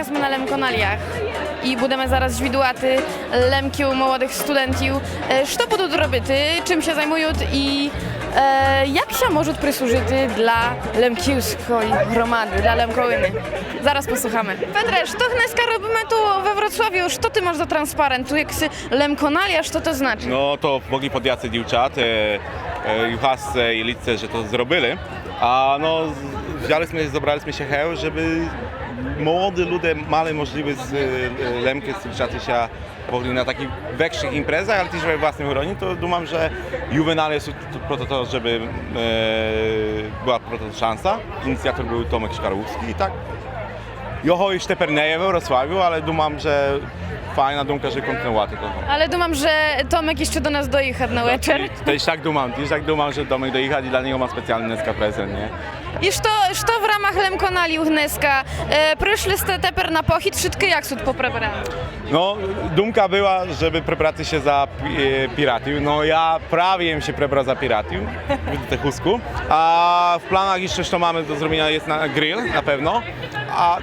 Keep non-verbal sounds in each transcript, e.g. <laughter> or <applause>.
Teraz jesteśmy na Lemkonaliach i budujemy zaraz źwidłaty, lemki u młodych studentów. Co e, będą robić, czym się zajmują i e, jak się może przysłużyć dla lemkiewskiej gromady, dla Lemkołyny. Zaraz posłuchamy. Petre, co dneska robimy tu we Wrocławiu? Co ty masz za transparent? Tu jak Lemkonalia, co to znaczy? No to mogli podjacy dziewczat, e, e, i lice, że to zrobili. A no, wzięliśmy, zabraliśmy się heł, żeby młody ludzie mali możliwość y, y, lemkę stylizacji się mogli na takich większych imprezach, ale też we własnym gronie, to dumam, że juwenale są po to, żeby e, była proto szansa. Inicjator był Tomek Szkarłowski i tak. Joho już teper nie w Wrocławiu, ale dumam, że fajna dumka, że kontynuaty to. Ale dumam, że Tomek jeszcze do nas dojechał na no, wieczór. Też tak dumam, też tak dumam, że Tomek dojechał i dla niego ma specjalny prezent, nie? I što, što w ramach Lemkonali Juhneska? E, Przyszli ste teper na pochit, wszystkie jak sud poprawiają? No, dumka była, żeby preparaty się za e. No ja prawie się prepra za piratił w Techusku. A w planach jeszcze co mamy do zrobienia jest na grill na pewno. A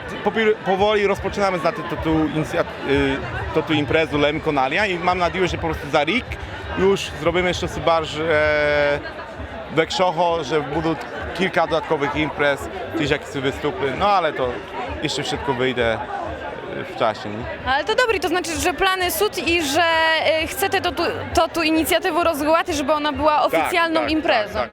powoli rozpoczynamy za to tu, to Lemkonalia i mam nadzieję, że po prostu za rik. już zrobimy jeszcze bardziej we Krzocho, że będą kilka dodatkowych imprez, jakieś wystupy, no ale to jeszcze wszystko wyjdę e, w czasie. No, ale to dobry, to znaczy, że plany sud i że e, y, chcecie to tu, to tu inicjatywę rozgłady, żeby ona była tak, oficjalną tak, imprezą. Tak,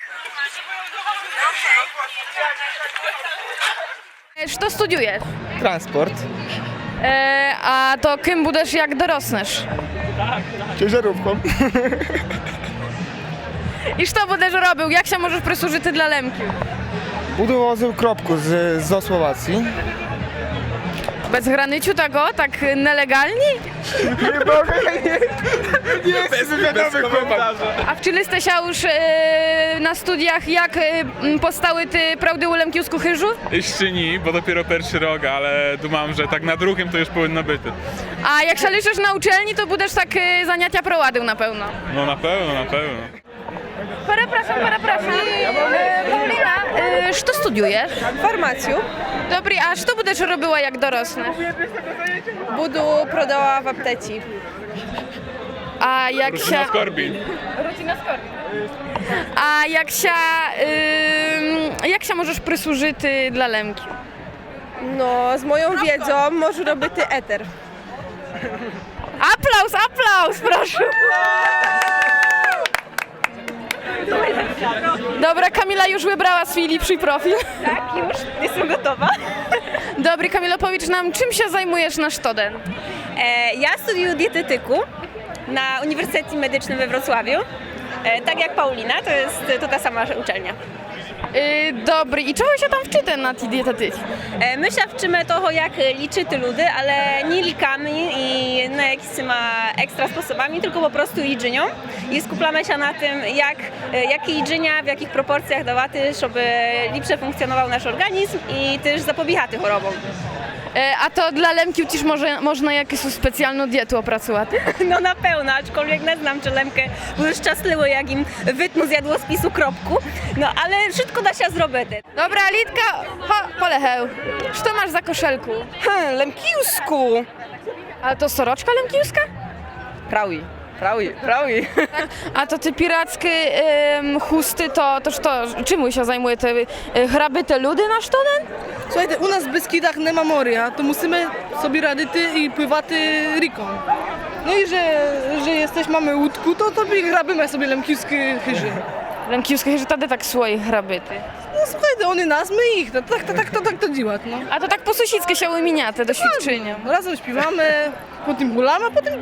tak. Co studiujesz? Transport. E, a to kim będziesz jak dorosniesz? Ciężarówką. <laughs> I co będziesz robił? Jak się możesz przysłużyć dla Lemki? Budu wozył kropku z, z Słowacji. Bez granicu tego, tak nielegalnie? Nie mogę, nie. Nie jestem wiadomy chłopak. A wczyliście się już e, na studiach, jak e, powstały te prawdy u Lemkiusku Chyżu? Jeszcze nie, bo dopiero pierwszy rok, ale dumam, że tak na drugim to już powinno być. A jak się liczysz na uczelni, to będziesz tak e, zaniatia prowadził na pewno. No na pewno, na pewno. Przepraszam, przepraszam. E, Paulina, e, što studuješ? Farmáciu. Dobrý, a što budeš robiła, jak dorosneš? Budu prodała w apteci. A jak się... Rodzina Skorbin. Rodzina Skorbin. A jak się... jak się możesz przysłużyć y, dla Lemki? No, z moją wiedzą może robić eter. Aplauz, aplauz, proszę! Dobra, Kamila już wybrała swój swój profil. Tak, już jestem gotowa. Dobry, Kamilo, powiedz nam, czym się zajmujesz na Sztoden? E, ja studiuję dietetyku na Uniwersytecie Medycznym we Wrocławiu. E, tak jak Paulina, to jest to ta sama uczelnia. Y, dobry, i czego się tam wczyta na tej dietetyce? My się wczymy toho, jak liczyć ludy, ale nie likami i na jakimiś ekstra sposobami, tylko po prostu jedzeniom. I skupiamy się na tym, jak, e, jakie jedzenia, w jakich proporcjach dawać, żeby lepsze funkcjonował nasz organizm i też zapobiegać chorobom. E, a to dla Lemki też może, można jakąś specjalną dietę opracować? <laughs> No na pewno, aczkolwiek nie znam czy Lemkę były szczęśliwe, jak im wytnął z jadłospisu kropku. No ale wszystko da się zrobić. Dobra, Litka, ho, polecheł. Co masz za koszelku? Hm, Lemkiusku. A to soroczka lemkiuska? Prawi, prawi, prawi. A to ty pirackie em, chusty, to, to, to czym się zajmuje? Te e, hrabyte ludy na sztonen? Słuchajcie, u nas w Beskidach nie ma moria, to musimy sobie radyty i pływaty riką. No i że, że jesteś, mamy łódku, to to grabimy sobie lemkiuskie chyży. Lemkiuska, że tady tak swoje hrabyty. No słuchajcie, oni nas, my ich, no, tak, tak, tak, to, tak to działa, no. A to tak po susickie się wymienia te doświadczenia. Razem śpiewamy, potem hulamy, a potem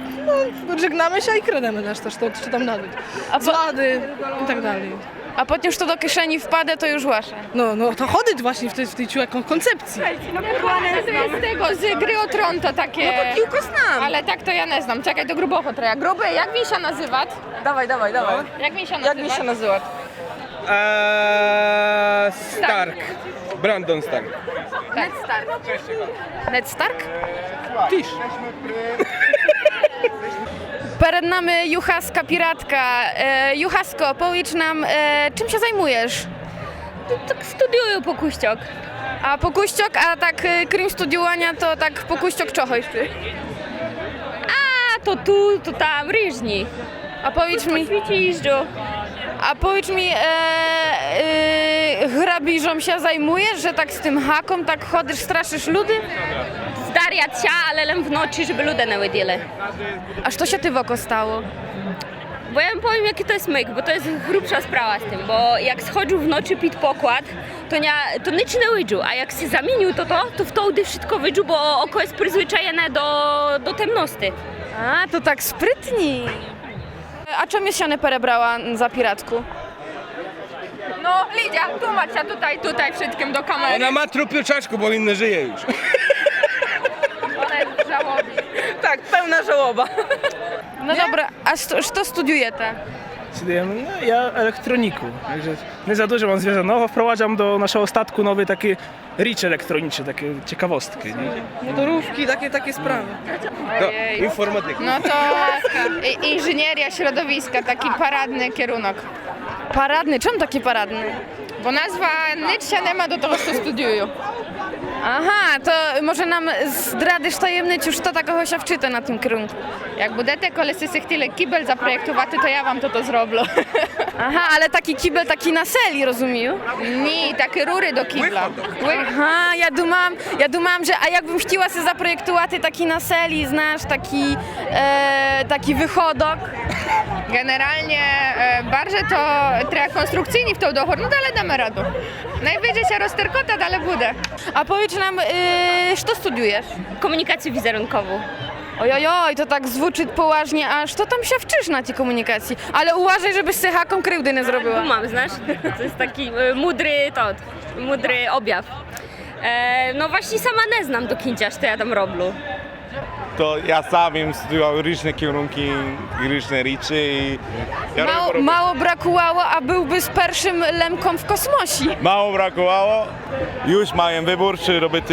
no, żegnamy się i krademy też, też to, czy tam dalej. A, po, Zlady i tak dalej. a potem już to do kieszeni wpada, to już wasze. No, no to chodzić właśnie w tej, w tej ciu- kon- koncepcji. To jest z tego, z gry o tron to takie... No to kilka znam. Ale tak to ja nie znam. Czekaj, do grubocho trochę. Gruby, jak mi się nazywać? Dawaj, dawaj, dawaj. Jak mi się Jak nazywać? mi się nazywa? Eee, Stark. Brandon Stark. Ned Stark. Ned Stark? Tisz. Przed nami Juchaska Piratka. E, Juchasko, powiedz nam, e, czym się zajmujesz? Tak studiuję po kuściok. A pokuściok, a tak e, krym studiowania, to tak pokuściok czochoś. A to tu, to tam, ryżni. A powiedz mi, Świeci jeżdżą a powiedz mi, e, e, hrabiżą się zajmujesz, że tak z tym haką tak chodzisz, straszysz ludy? Zdarjać się, ale lem w nocy, żeby ludzie nie wiedzieli. Aż to się ty w oko stało? Bo ja wam powiem, jaki to jest myk, bo to jest grubsza sprawa z tym, bo jak schodził w nocy pit pokład, to, nie, to nic nie wydżu, a jak się zamienił to to, to wtedy wszystko wydżu, bo oko jest przyzwyczajone do, do temności. A, to tak sprytni. A czemu jest się perebrała za piratku? No, Lidia, tłumacz się tutaj, tutaj wszystkim do kamery. Ona ma trupiu czaszku, bo inny żyje już. <laughs> Ona jest w żałobie. Tak, pełna żałoba. No dobra, a co co studiujecie? Studiujemy, no, ja elektroniku, także nie za dużo mam związano. Wprowadzam do naszego statku nowy taki rich elektroniczny, takie ciekawostki. Nie? Motorówki, takie, takie sprawy. Informatyka. No to i- inżynieria środowiska, taki paradny kierunek. Paradny, czemu taki paradny? Bo nazwa nic się nie ma do tego, co studiują. Aha, to może nam zdradysz tajemnic już to takiego się wczyta na tym kierunku. Jak будете, коли си хотіли кібель запроєктувати, то я вам то то зроблю. <laughs> Aha, ale taki kibel taki na seli, rozumiem? Ні, так і рури до кібла. Aha, ja dumam, ja dumam, że a jakbym chciała sobie zaprojektować taki na seli, znasz, taki, e, taki wychodok. Generalnie e, barże to treba konstrukcyjni v no to no ale dáme radu. Najwyżej się rozterkota, ale bude. A powiedz nam, yy, co studiujesz? Komunikację wizerunkową. Ojojoj, to tak zwuczyt poważnie, aż to tam się wczysz na tej komunikacji. Ale uważaj, żebyś z haką krzywdy nie zrobiła. Tu mam, znasz? To jest taki yy, mudry, to, mudry objaw. E, no właśnie sama nie znam do kindziaż, to ja tam roblu. To ja sam bym studiował różne kierunki, różne rzeczy i ja Mało, robię- mało brakowało, a byłby z pierwszym lemką w kosmosie. Mało brakowało. Już mają wybór, czy robić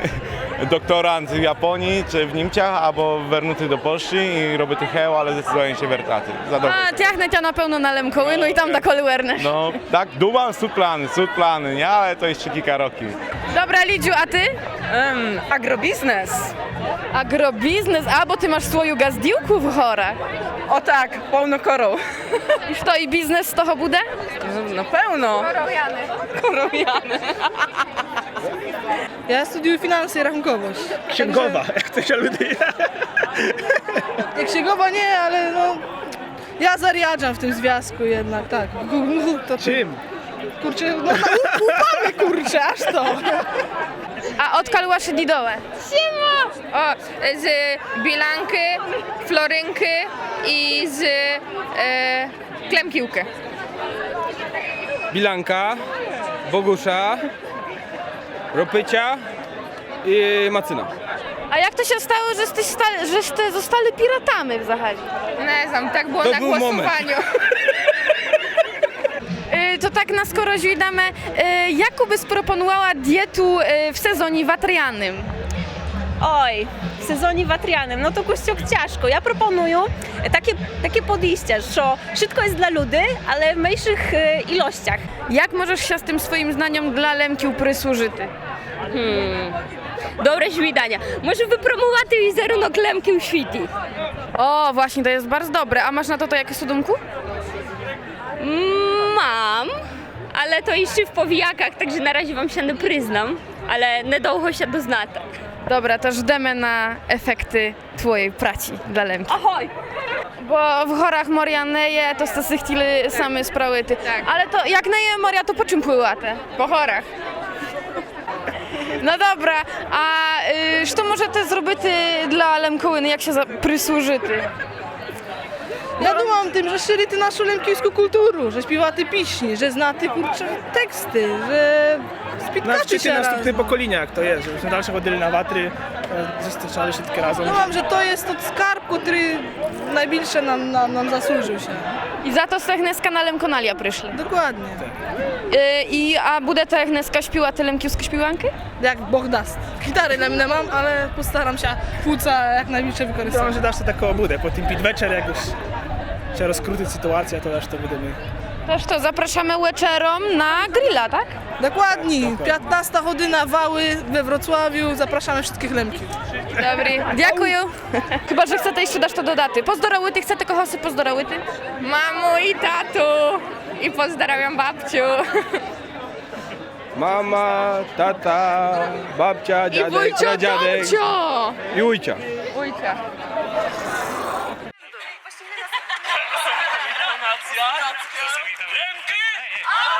<laughs> doktorant w Japonii, czy w Niemczech, albo wernuty do Polski i robić heł, ale zdecydowanie się dobrze. A tiachnę cię na pewno na lemkoły, no i tam da koliwerne. No tak, dumam, są plany, są plany, nie? Ale to jeszcze kilka roki. Dobra, Lidziu, a ty? Um, agrobiznes. Agrobiznes, a bo ty masz swoją gazdiłku w chorach. O tak, pełno korą. Już to i biznes z toho bude? No pełno. Korowiany. Ja studiuję finanse i rachunkowość. Księgowa, jak to się lubi. Jak księgowa nie, ale no... Ja zariadzam w tym związku jednak, tak. To Czym? Kurczę, no kurczę, aż to. A od kalłaszy didołę. O, z bilanki, florynki i z e, klemkiłki. Bilanka, Bogusza, Ropycia i Macyna. A jak to się stało, że jesteś stali, żeście zostali piratami w zasadzie? Nie znam, tak było To na był moment. głosowaniu. <laughs> Y, to tak na skoro źle y, jaką byś proponowała dietu y, w sezonie watrianym? Oj, w sezonie watrianym, no to kuściok ciężko. Ja proponuję takie, takie podejście, że wszystko jest dla ludy, ale w mniejszych ilościach. Jak możesz się z tym swoim znaniem dla lemki uprysłużyty? Hmm. Dobre świdania. Może wypromować wizerunek lemki świti. O, właśnie, to jest bardzo dobre. A masz na to to jakieś sudunku? Mm. Mam, ale to jeszcze w powijakach, także na razie wam się nie przyznam, ale niedługo się doznata. Dobra, to żdemy na efekty twojej pracy dla lemki. Ahoj! Bo w chorach Moria neje, to stasy chcieli same sprawy ty. Tak. Ale to jak neje Moria, to po czym pływate? Po chorach. No dobra, a y, co możecie zrobić y, dla lemkołyny, jak się za, przysłużyty? Ja думam tym, że szczyli ty naszą lemkijską kulturę, że śpiewa ty piśni, że zna ty kurczę teksty, że spitkacie Nawczycie się następne razem. pokolenia, jak to jest, żebyśmy dalsze chodzili na watry, e, zустрічали się takie razem. Думam, że to jest to skarb, który najbliższe nam, nam, nam zasłużył się. I za to stech z kanałem Konalia przyszli. Dokładnie. Y, I a bude tech neska śpiła ty lemkiuską śpiwanki? Jak Bóg даст. Gitary nam nie mam, ale postaram się płuca jak najbliższe To wykorzystać. może dasz to taką obudę, po tym pit večer, jak już się rozkruty sytuacja, to dasz to będziemy Też to zapraszamy łeczerom na grilla, tak? Dokładnie. 15 godzina Wały we Wrocławiu. Zapraszamy wszystkich lemki. Dobry, dziękuję. Chyba, że chcete jeszcze dać to do daty. Pozdorołyty, chcete kohosy pozdorołyty? Mamu i tatu. I pozdrawiam babciu. Mama, tata, babcia, dziadek, pradziadek i ujcia. ya. Remki! Aa!